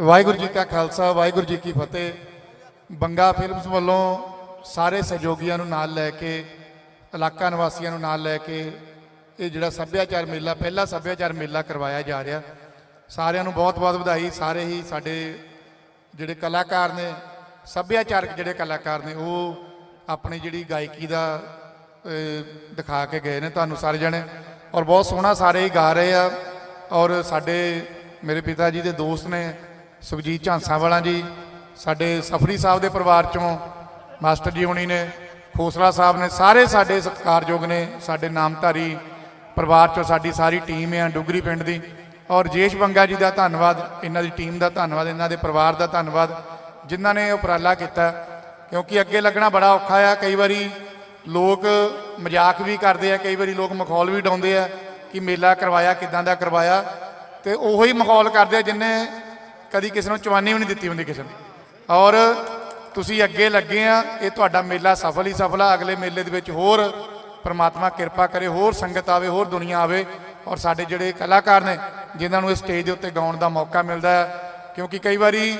ਵਾਹਿਗੁਰੂ ਜੀ ਕਾ ਖਾਲਸਾ, ਵਾਹਿਗੁਰੂ ਜੀ ਕੀ ਫਤਿਹ। ਬੰਗਾ ਫਿਲਮਸ ਵੱਲੋਂ ਸਾਰੇ ਸਹਿਯੋਗੀਆਂ ਨੂੰ ਨਾਲ ਲੈ ਕੇ, ਇਲਾਕਾ ਨਿਵਾਸੀਆਂ ਨੂੰ ਨਾਲ ਲੈ ਕੇ ਇਹ ਜਿਹੜਾ ਸੱਭਿਆਚਾਰ ਮੇਲਾ, ਪਹਿਲਾ ਸੱਭਿਆਚਾਰ ਮੇਲਾ ਕਰਵਾਇਆ ਜਾ ਰਿਹਾ। ਸਾਰਿਆਂ ਨੂੰ ਬਹੁਤ-ਬਹੁਤ ਵਧਾਈ, ਸਾਰੇ ਹੀ ਸਾਡੇ ਜਿਹੜੇ ਕਲਾਕਾਰ ਨੇ, ਸੱਭਿਆਚਾਰਕ ਜਿਹੜੇ ਕਲਾਕਾਰ ਨੇ, ਉਹ ਆਪਣੀ ਜਿਹੜੀ ਗਾਇਕੀ ਦਾ ਦਿਖਾ ਕੇ ਗਏ ਨੇ ਤੁਹਾਨੂੰ ਸਾਰੇ ਜਣੇ ਔਰ ਬਹੁਤ ਸੋਹਣਾ ਸਾਰੇ ਹੀ ਗਾ ਰਹੇ ਆ। ਔਰ ਸਾਡੇ ਮੇਰੇ ਪਿਤਾ ਜੀ ਦੇ ਦੋਸਤ ਨੇ ਸੁਖਜੀਤ ਝਾਂਸਾ ਵਾਲਾ ਜੀ, ਸਾਡੇ ਸਫਰੀ ਸਾਹਿਬ ਦੇ ਪਰਿਵਾਰ ਚੋਂ ਮਾਸਟਰ ਜੀ ਹੁਣੀ ਨੇ, ਖੋਸਲਾ ਸਾਹਿਬ ਨੇ, ਸਾਰੇ ਸਾਡੇ ਸਤਿਕਾਰਯੋਗ ਨੇ, ਸਾਡੇ ਨਾਮਧਾਰੀ ਪਰਿਵਾਰ ਚੋਂ ਸਾਡੀ ਸਾਰੀ ਟੀਮ ਹੈ ਡੁਗਰੀ ਪਿੰਡ ਦੀ। ਔਰ ਜੇਸ਼ ਬੰਗਾ ਜੀ ਦਾ ਧੰਨਵਾਦ, ਇਹਨਾਂ ਦੀ ਟੀਮ ਦਾ ਧੰਨਵਾਦ, ਇਹਨਾਂ ਦੇ ਪਰਿਵਾਰ ਦਾ ਧੰਨਵਾਦ, ਜਿਨ੍ਹਾਂ ਨੇ ਉਪਰਾਲਾ ਕੀਤਾ। ਕਿਉਂਕਿ ਅੱਗੇ ਲੱਗਣਾ ਬੜਾ ਔਖਾ ਆ, ਕਈ ਵਾਰੀ ਲੋਕ ਮਜ਼ਾਕ ਵੀ ਕਰਦੇ ਆ, ਕਈ ਵਾਰੀ ਲੋਕ ਮਖੌਲ ਵੀ ਡਾਉਂਦੇ ਆ ਕਿ ਮੇਲਾ ਕਰਵਾਇਆ, ਕਿਦਾਂ ਦਾ ਕਰਵਾਇਆ। ਤੇ ਉਹੀ ਮਖੌਲ ਕਰਦੇ ਆ ਜਿਨਨੇ ਕਦੀ ਕਿਸੇ ਨੂੰ ਚਵਾਨੀ ਵੀ ਨਹੀਂ ਦਿੱਤੀ ਹੁੰਦੀ ਕਿਸੇ ਨੂੰ। ਔਰ ਤੁਸੀਂ ਅੱਗੇ ਲੱਗੇ ਆ, ਇਹ ਤੁਹਾਡਾ ਮੇਲਾ ਸਫਲ ਹੀ ਸਫਲ ਆ। ਅਗਲੇ ਮੇਲੇ ਦੇ ਵਿੱਚ ਹੋਰ ਪਰਮਾਤਮਾ ਕਿਰਪਾ ਕਰੇ, ਹੋਰ ਸੰਗਤ ਆਵੇ, ਹੋਰ ਦੁਨੀਆ ਆਵੇ। ਔਰ ਸਾਡੇ ਜਿਹੜੇ ਕਲਾਕਾਰ ਨੇ, ਜਿਨ੍ਹਾਂ ਨੂੰ ਇਸ ਸਟੇਜ ਦੇ ਉੱਤੇ ਗਾਉਣ ਦਾ ਮੌਕਾ ਮਿਲਦਾ ਹੈ, ਕਿਉਂਕਿ ਕਈ ਵਾਰੀ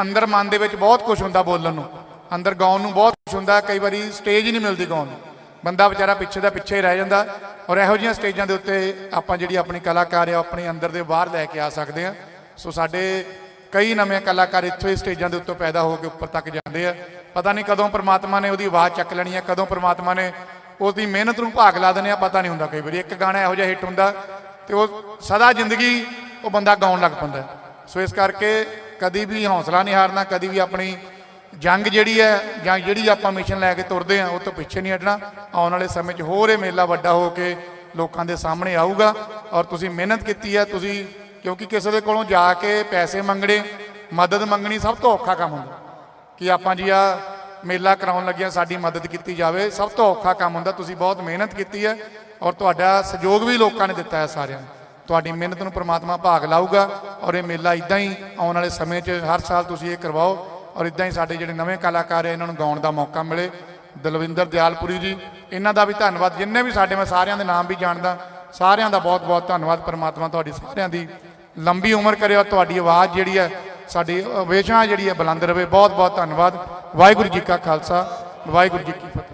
ਅੰਦਰ ਮਨ ਦੇ ਵਿੱਚ ਬਹੁਤ ਕੁਝ ਹੁੰਦਾ ਬੋਲਣ ਨੂੰ। ਅੰਦਰ ਗਾਉਣ ਨੂੰ ਬਹੁਤ ਕੁਝ ਹੁੰਦਾ, ਕਈ ਵਾਰੀ ਸਟੇਜ ਹੀ ਨਹੀਂ ਮਿਲਦੀ ਗਾਉਣ ਨੂੰ। ਬੰਦਾ ਵਿਚਾਰਾ ਪਿੱਛੇ ਦਾ ਪਿੱਛੇ ਹੀ ਰਹਿ ਜਾਂਦਾ। ਔਰ ਇਹੋ ਜਿਹੀਆਂ ਸਟੇਜਾਂ ਦੇ ਉੱਤੇ ਆਪਾਂ ਜਿਹੜੀ ਆਪਣੀ ਕਲਾਕਾਰ ਆ ਆਪਣੇ ਅੰਦਰ ਦੇ ਬਾਹਰ ਲੈ ਕੇ ਆ ਸਕਦੇ ਆ। ਸੋ ਸਾਡੇ ਕਈ ਨਵੇਂ ਕਲਾਕਾਰ ਇੱਥੋਂ ਹੀ ਸਟੇਜਾਂ ਦੇ ਉੱਤੋਂ ਪੈਦਾ ਹੋ ਕੇ ਉੱਪਰ ਤੱਕ ਜਾਂਦੇ ਆ। ਪਤਾ ਨਹੀਂ ਕਦੋਂ ਪ੍ਰਮਾਤਮਾ ਨੇ ਉਹਦੀ ਆਵਾਜ਼ ਚੱਕ ਲੈਣੀ ਹੈ ਕਦੋਂ ਪ੍ਰਮਾਤਮਾ ਨੇ ਉਹਦੀ ਮਿਹਨਤ ਨੂੰ ਭਾਗ ਲਾ ਦੇਣੇ ਆ, ਪਤਾ ਨਹੀਂ ਹੁੰਦਾ ਕਈ ਵਾਰੀ। ਇੱਕ ਗਾਣਾ ਇਹੋ ਜਿਹਾ ਹਿੱਟ ਹੁੰਦਾ ਤੇ ਉਹ ਸਦਾ ਜ਼ਿੰਦਗੀ ਉਹ ਬੰਦਾ ਗਾਉਣ ਲੱਗ ਪੈਂਦਾ। ਸੋ ਇਸ ਕਰਕੇ ਕਦੀ ਵੀ ਹੌਸਲਾ ਨਹੀਂ ਹਾਰਨਾ, ਕਦੀ ਵੀ ਆਪਣੀ ਜੰਗ ਜਿਹੜੀ ਹੈ ਜਾਂ ਜਿਹੜੀ ਆਪਾਂ ਮਿਸ਼ਨ ਲੈ ਕੇ ਤੁਰਦੇ ਆ ਉਹ ਤੋਂ ਪਿੱਛੇ ਨਹੀਂ ਹਟਣਾ। ਆਉਣ ਵਾਲੇ ਸਮੇਂ 'ਚ ਹੋਰ ਇਹ ਮੇਲਾ ਵੱਡਾ ਹੋ ਕੇ ਲੋਕਾਂ ਦੇ ਸਾਹਮਣੇ ਆਊਗਾ ਔਰ ਤੁਸੀਂ ਮਿਹਨਤ ਕੀਤੀ ਹੈ, ਤੁਸੀਂ ਕਿਉਂਕਿ ਕਿਸੇ ਦੇ ਕੋਲੋਂ ਜਾ ਕੇ ਪੈਸੇ ਮੰਗਣੇ, ਮਦਦ ਮੰਗਣੀ ਸਭ ਤੋਂ ਔਖਾ ਕੰਮ ਹੁੰਦਾ। ਕਿ ਆਪਾਂ ਜੀ ਆ ਮੇਲਾ ਕਰਾਉਣ ਲੱਗਿਆ ਸਾਡੀ ਮਦਦ ਕੀਤੀ ਜਾਵੇ, ਸਭ ਤੋਂ ਔਖਾ ਕੰਮ ਹੁੰਦਾ। ਤੁਸੀਂ ਬਹੁਤ ਮਿਹਨਤ ਕੀਤੀ ਹੈ ਔਰ ਤੁਹਾਡਾ ਸਹਿਯੋਗ ਵੀ ਲੋਕਾਂ ਨੇ ਦਿੱਤਾ ਹੈ ਸਾਰਿਆਂ ਨੂੰ। ਤੁਹਾਡੀ ਮਿਹਨਤ ਨੂੰ ਪ੍ਰਮਾਤਮਾ ਭਾਗ ਲਾਊਗਾ ਔਰ ਇਹ ਮੇਲਾ ਇਦਾਂ ਹੀ ਆਉਣ ਵਾਲੇ ਸਮੇਂ 'ਚ ਹਰ ਸਾਲ ਤੁਸੀਂ ਇਹ ਕਰਵਾਓ ਔਰ ਇਦਾਂ ਹੀ ਸਾਡੇ ਜਿਹੜੇ ਨਵੇਂ ਕਲਾਕਾਰ ਹੈ, ਇਹਨਾਂ ਨੂੰ ਗਾਉਣ ਦਾ ਮੌਕਾ ਮਿਲੇ। ਦਲਵਿੰਦਰ ਦਿਆਲਪੁਰੀ ਜੀ, ਇਹਨਾਂ ਦਾ ਵੀ ਧੰਨਵਾਦ। ਜਿੰਨੇ ਵੀ ਸਾਡੇ ਮੈਂ ਸਾਰਿਆਂ ਦੇ ਨਾਮ ਵੀ ਜਾਣਦਾ, ਸਾਰਿਆਂ ਦਾ ਬਹੁਤ ਬਹੁਤ ਧੰਨਵਾਦ। ਪਰਮਾਤਮਾ ਤੁਹਾਡੀ ਸਾਰਿਆਂ ਦੀ ਲੰਬੀ ਉਮਰ ਕਰੇ ਔਰ ਤੁਹਾਡੀ ਆਵਾਜ਼ ਜਿਹੜੀ ਹੈ, ਸਾਡੀ ਹਮੇਸ਼ਾ ਜਿਹੜੀ ਹੈ ਬੁਲੰਦ ਰਵੇ। ਬਹੁਤ ਬਹੁਤ ਧੰਨਵਾਦ। ਵਾਹਿਗੁਰੂ ਜੀ ਕਾ ਖਾਲਸਾ, ਵਾਹਿਗੁਰੂ ਜੀ ਕੀ ਫਤਿਹ।